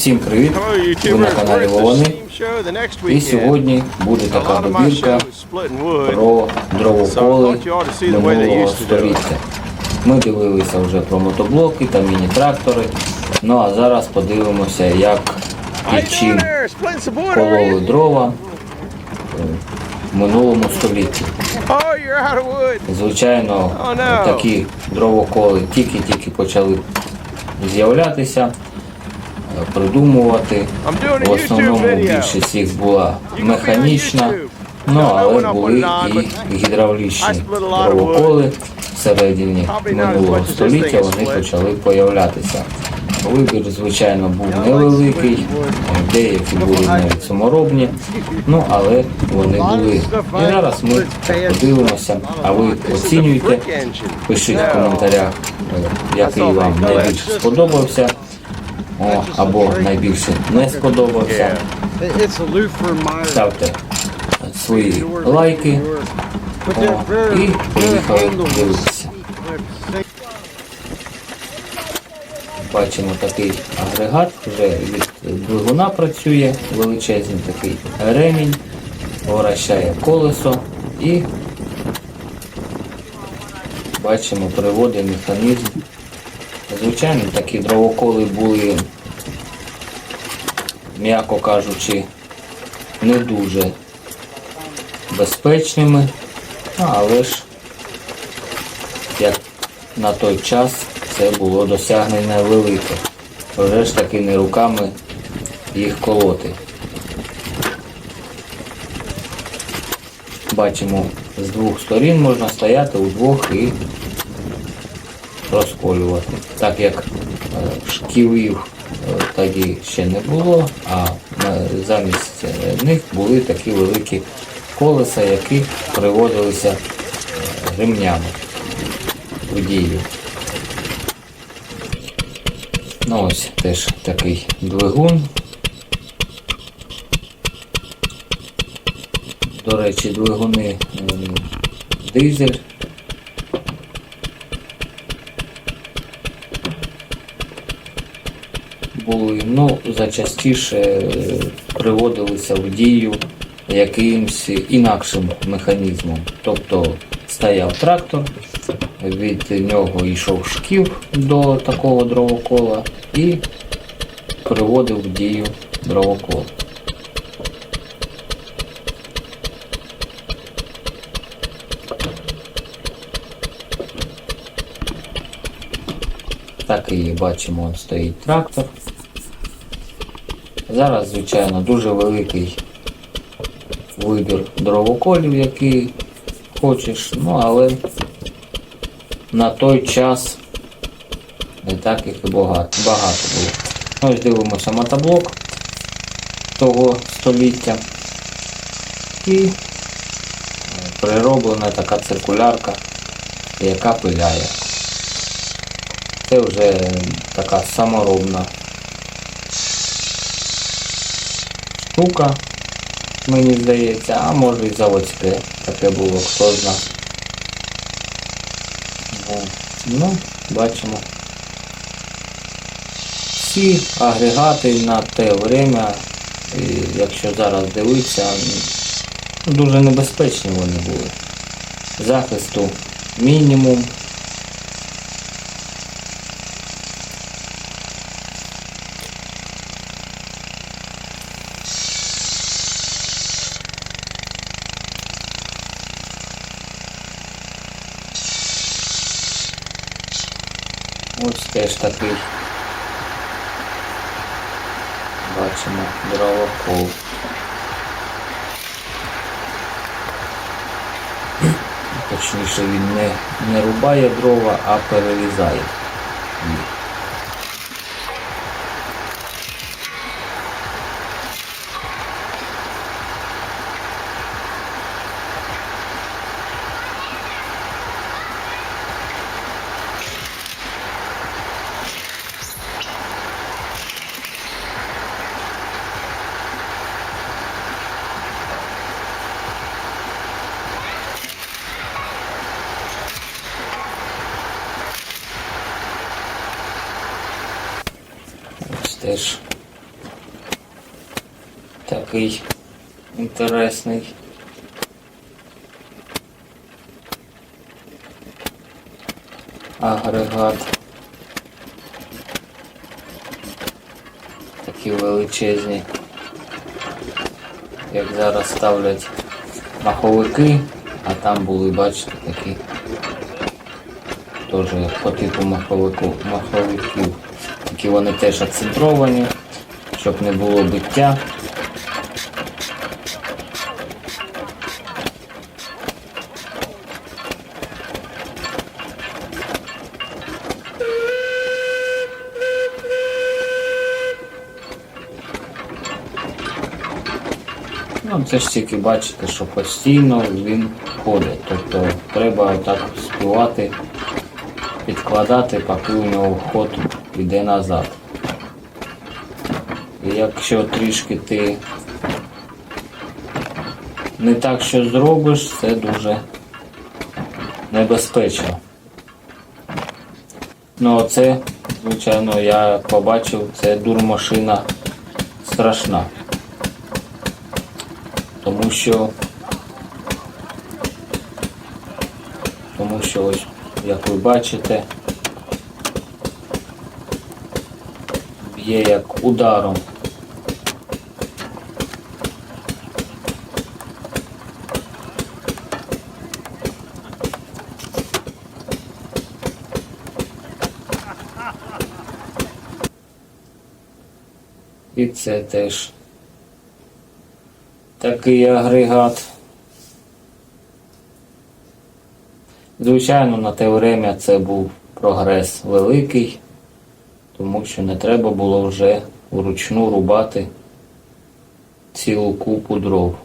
Всім привіт! Ви на каналі Вовани. І сьогодні буде така добірка про дровоколи минулого століття. Ми дивилися вже про мотоблоки та міні-трактори. Ну а зараз подивимося, як і чим кололи дрова в минулому столітті. Звичайно, такі дровоколи тільки-тільки почали з'являтися, придумувати. I'm doing a В основному більшість їх була механічна, ну але були і гідравлічні дровоколи всередині минулого століття вони почали появлятися. Вибір, звичайно, був невеликий, деякі були навіть саморобні, ну але вони були. І зараз ми подивимося, а ви оцінюйте, пишіть в коментарях, е, який вам найбільше сподобався, о, або найбільше не сподобався. Ставте свої лайки о, і поїхали дивитися. Бачимо такий агрегат, вже від двигуна працює, величезний такий ремінь, вращає колесо і бачимо приводить механізм. Звичайно, такі дровоколи були, м'яко кажучи, не дуже безпечними, але ж як на той час це було досягнення велике. Вже ж таки не руками їх колоти. Бачимо, з двох сторін можна стояти удвох і розколювати. Так як е, шківів тоді ще не було, а замість е, них були такі великі колеса, які приводилися е, ремнями в дію. Ну ось теж такий двигун. До речі, двигуни е, дизель. Були, ну, зачастіше е, приводилися в дію якимсь інакшим механізмом. Тобто стояв трактор, від нього йшов шків до такого дровокола і приводив в дію дровокол. Так і бачимо, стоїть трактор. Зараз, звичайно, дуже великий вибір дровоколів, який хочеш, ну але на той час не так їх і багато, багато було. Ну, Ось дивимося мотоблок того століття. І е, прироблена така циркулярка, яка пиляє. Це вже така саморобна штука, мені здається, а може і заводське таке було, хто зна. Ну, бачимо. Всі агрегати на те время, і якщо зараз дивитися, дуже небезпечні вони були. Захисту мінімум. Ось теж такий. Бачимо дровокол. Точніше він не, не рубає дрова, а перерізає їх. Теж такий інтересний. Агрегат. Такі величезні. Як зараз ставлять маховики, а там були, бачите, такі теж по типу маховику, маховиків. Такі вони теж акцентровані, щоб не було биття. Ну, це ж тільки бачите, що постійно він ходить. Тобто треба так співати, підкладати, поки у нього ход йде назад. І якщо трішки ти не так що зробиш, це дуже небезпечно. Ну оце, звичайно, я побачив, це дурмашина страшна. Тому що тому що ось, як ви бачите, б'є як ударом. І це теж такий агрегат. Звичайно, на те время це був прогрес великий, тому що не треба було вже вручну рубати цілу купу дров.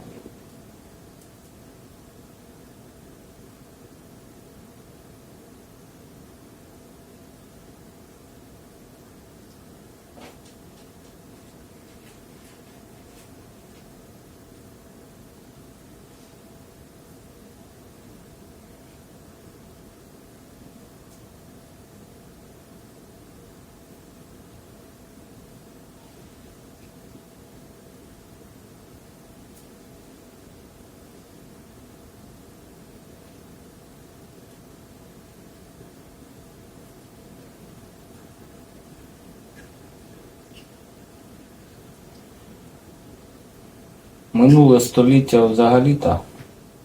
Минуле століття взагалі-то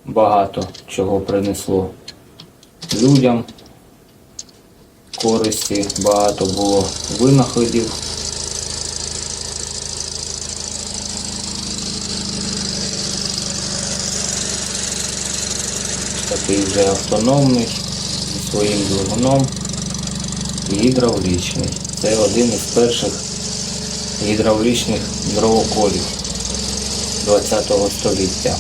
багато чого принесло людям. Користі багато було винаходів. Такий вже автономний зі своїм двигуном гідравлічний. Це один із перших гідравлічних дровоколів. 20 століття.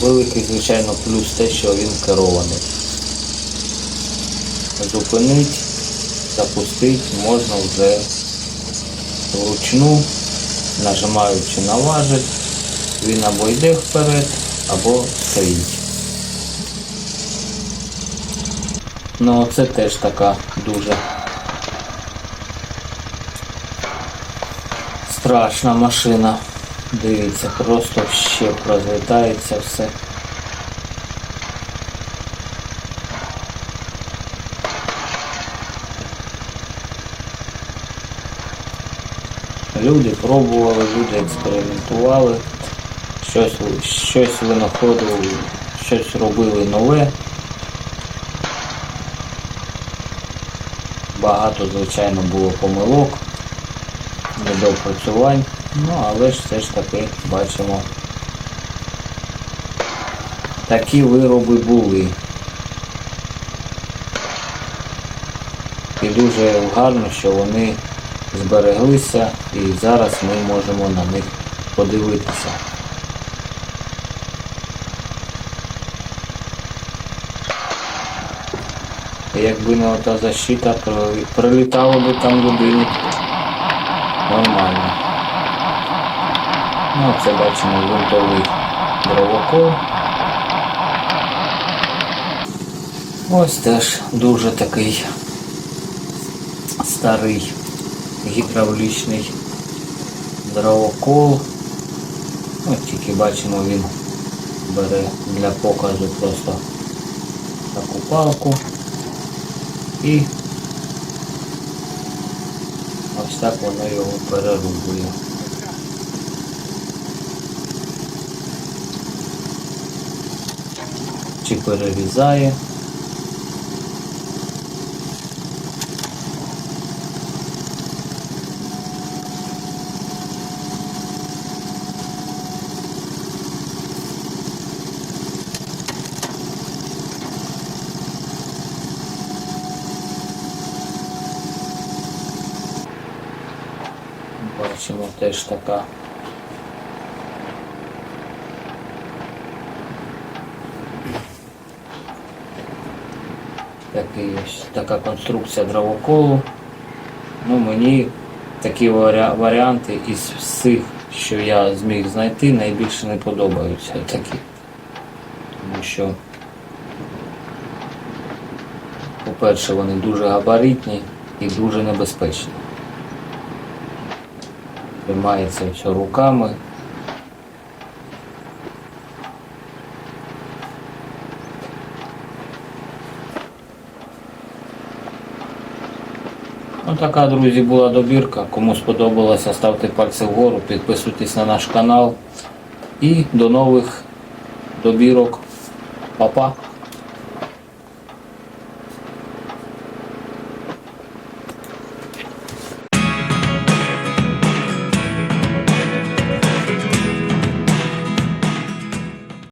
Великий, звичайно, плюс те, що він керований. Зупинить, запустить можна вже вручну, нажимаючи на важель, він або йде вперед, або стоїть. Ну це теж така дуже Страшна машина. Дивіться, просто ще розлітається все. Люди пробували, люди експериментували, щось, щось винаходили, щось робили нове. Багато, звичайно, було помилок недопрацювань, ну але ж все ж таки бачимо. Такі вироби були. І дуже гарно, що вони збереглися і зараз ми можемо на них подивитися. Якби не ота защита, прилітало би там людині Ну, це бачимо грунтовий дровокол. Ось теж дуже такий старий гідравлічний дровокол. Ну, тільки бачимо, він бере для показу просто таку палку і ось так воно його перерубує. Чи перерізає. Бачимо теж така. Такий така конструкція дровоколу. Ну, мені такі варіанти із всіх, що я зміг знайти, найбільше не подобаються такі. Тому що, по-перше, вони дуже габаритні і дуже небезпечні. Тримається все руками. Ну така, друзі, була добірка. Кому сподобалося, ставте пальці вгору, підписуйтесь на наш канал. І до нових добірок. Па-па!